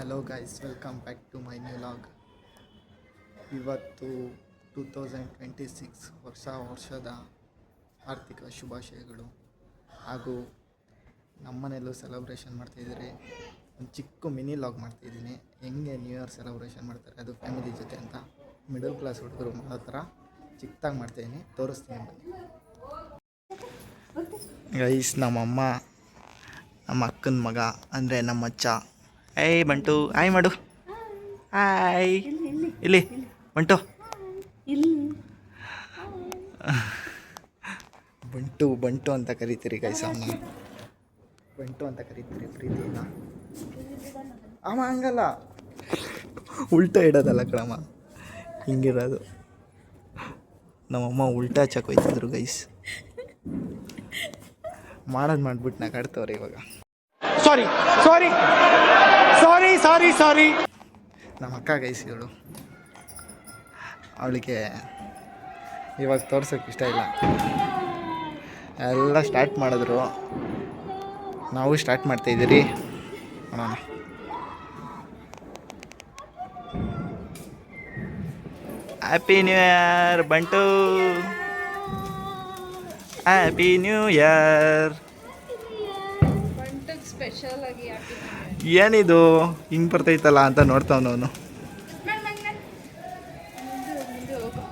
Hello guys welcome back to my new vlog ಇವತ್ತು two thousand twenty six ಹೊಸ ವರ್ಷದ ಆರ್ಥಿಕ ಶುಭಾಶಯಗಳು ಹಾಗೂ ನಮ್ಮನೆಯಲ್ಲೂ ಸೆಲೆಬ್ರೇಷನ್ ಮಾಡ್ತಾಯಿದ್ದಾರೆ ಒಂದು ಚಿಕ್ಕ ಮಿನಿ ಲಾಗ್ ಮಾಡ್ತಾಯಿದ್ದೀನಿ ಹೆಂಗೆ ನ್ಯೂ ಇಯರ್ ಸೆಲೆಬ್ರೇಷನ್ ಮಾಡ್ತಾರೆ, ಅದು ಫ್ಯಾಮಿಲಿ ಜೊತೆ ಅಂತ ಮಿಡಲ್ ಕ್ಲಾಸ್ ಹುಡುಗರು ಮಾಡೋ ಥರ ಚಿಕ್ಕದಾಗಿ ಮಾಡ್ತಾಯಿದ್ದೀನಿ ತೋರಿಸ್ತೀನಿ ಬನ್ನಿ ಗೈಸ್ ನಮ್ಮಮ್ಮ, ನಮ್ಮ ಅಕ್ಕನ ಮಗ, ಅಂದರೆ ನಮ್ಮ ಅಚ್ಚ ಏಯ್ ಬಂಟು ಆಯ್ ಮಾಡು ಆಯ್ ಇಲ್ಲಿ ಬಂಟು ಬಂಟು ಬಂಟು ಅಂತ ಕರಿತೀರಿ ಗೈಸ್ ಅಮ್ಮ ಬಂಟು ಅಂತ ಕರಿತೀರಿ ಪ್ರೀತಿಯಿಂದ ಅಮ್ಮ ಹಂಗಲ್ಲ ಉಲ್ಟಾ ಇಡೋದಲ್ಲ ಕಣಮ್ಮ. ಹಿಂಗಿರೋದು. ನಮ್ಮಮ್ಮ ಉಲ್ಟಾ ಹಚ್ಚಕ್ಕೆ ಹೋಯ್ತಿದ್ರು ಗೈಸ್ ಮಾಡೋದು ಮಾಡ್ಬಿಟ್ಟು ನಾ ಕಾಡ್ತವ್ರೆ ಇವಾಗ. ಸಾರಿ ಸಾರಿ ಸಾರಿ ಸಾರಿ ನಮ್ಮ ಅಕ್ಕ ಗೈಸಿಗಳು ಅವಳಿಗೆ ಇವಾಗ ತೋರ್ಸೋಕೆ ಇಷ್ಟ ಇಲ್ಲ. ಎಲ್ಲ ಸ್ಟಾರ್ಟ್ ಮಾಡಿದ್ರು. ನಾವು ಸ್ಟಾರ್ಟ್ ಮಾಡ್ತಾಯಿದ್ದೀರಿ ನೋಡೋಣ. ಹ್ಯಾಪಿ ನ್ಯೂ ಇಯರ್ ಬಂಟು. ಹ್ಯಾಪಿ ನ್ಯೂ ಇಯರ್ ಏನಿದು? ಹಿಂಗೆ ಬರ್ತೈತಲ್ಲ ಅಂತ ನೋಡ್ತಾವನು ಮುಂದೆ ಹೋಗು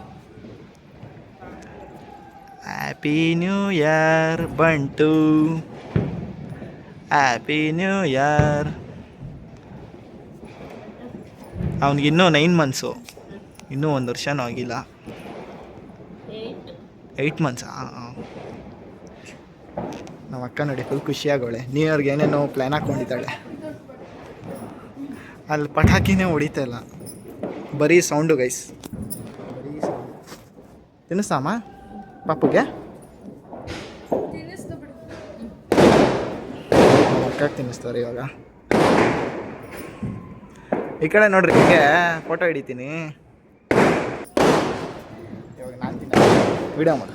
ಹ್ಯಾಪಿ ನ್ಯೂ ಇಯರ್ ಬಂಟು. ಹ್ಯಾಪಿ ನ್ಯೂ ಇಯರ್ ಅವ್ನಿಗೆ ಇನ್ನೂ ನೈನ್ ಮಂತ್ಸು ಇನ್ನೂ ಒಂದು ವರ್ಷನೂ ಆಗಿಲ್ಲ. ಏಯ್ಟ್ ಮಂತ್ಸಾ ನಮ್ಮ ಅಕ್ಕ ನೋಡಿ ಫುಲ್ ಖುಷಿಯಾಗೋಳೆ. ನ್ಯೂ ಇಯರ್ಗೆ ಏನೇನೋ ಪ್ಲ್ಯಾನ್ ಹಾಕ್ಕೊಂಡಿದ್ದಾಳೆ ಅಲ್ಲಿ ಪಟಾಕಿನೇ ಹೊಡಿತಾ ಇಲ್ಲ. ಬರೀ ಸೌಂಡು ಗೈಸ್ ಬರೀ ಸೌಂಡು ತಿನ್ನಿಸ್ತಾಮ ಪಾಪುಗೆ? ತಿನ್ನಿಸ್ದು ಬಿಡು. ಅಕ್ಕ ತಿನ್ನಿಸ್ತಾರೆ ಇವಾಗ. ಈ ಕಡೆ ನೋಡ್ರಿ ಹಿಂಗೆ ಫೋಟೋ ಹಿಡಿತೀನಿ. ಇವಾಗ ನಾನು ತಿನ್ನ ವಿಡಿಯೋ ಮಾಡು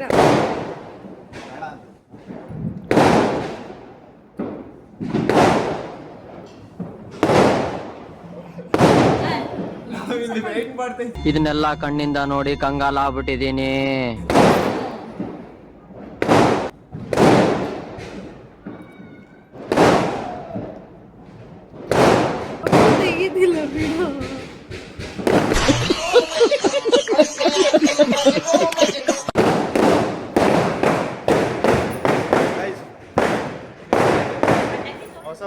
ಇದನ್ನೆಲ್ಲ ಕಣ್ಣಿಂದ ನೋಡಿ ಕಂಗಾಲ ಆಗ್ಬಿಟ್ಟಿದೀನಿ ಹೊಸ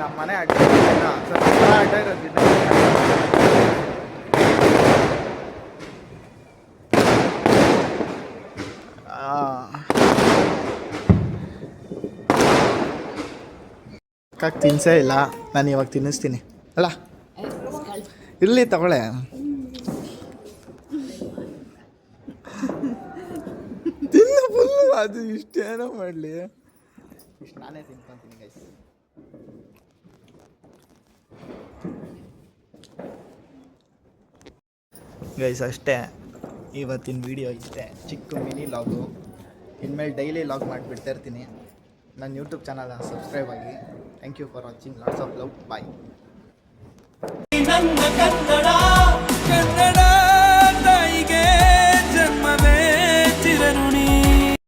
ನಮ್ಮ ಮನೆ ಅಡ್ಡ. ಸ್ವಲ್ಪ ಅಡ್ಡ ಇರೋದಿಲ್ಲ. ಆ. ಅಕ್ಕ ತಿನ್ಸೇ ಇಲ್ಲ. ನಾನು ಇವಾಗ ತಿನ್ನಿಸ್ತೀನಿ. ಅಲ್ಲ. ಇರಲಿ ತಗೊಳ್ಳೆ. ತಿನ್ನು ಫುಲ್ಲು ಅದು ಇಷ್ಟೇನೋ ಮಾಡಲಿ. ಇಷ್ಟು ನಾನೇ ತಿನ್ಕೊಂತೀನಿ ಗೈಸ್ ಗೈಸ್ ಅಷ್ಟೇ. ಇವತ್ತಿನ ವಿಡಿಯೋ ಇಷ್ಟೇ. ಚಿಕ್ಕ ಮಿನಿ ಲಾಗು ಇನ್ಮೇಲೆ ಡೈಲಿ ಲಾಗ್ ಮಾಡಿಬಿಡ್ತಾ ಇರ್ತೀನಿ. ನನ್ನ ಯೂಟ್ಯೂಬ್ ಚಾನಲ್ನ ಸಬ್ಸ್ಕ್ರೈಬ್ ಆಗಿ. Thank you for watching lots of love bye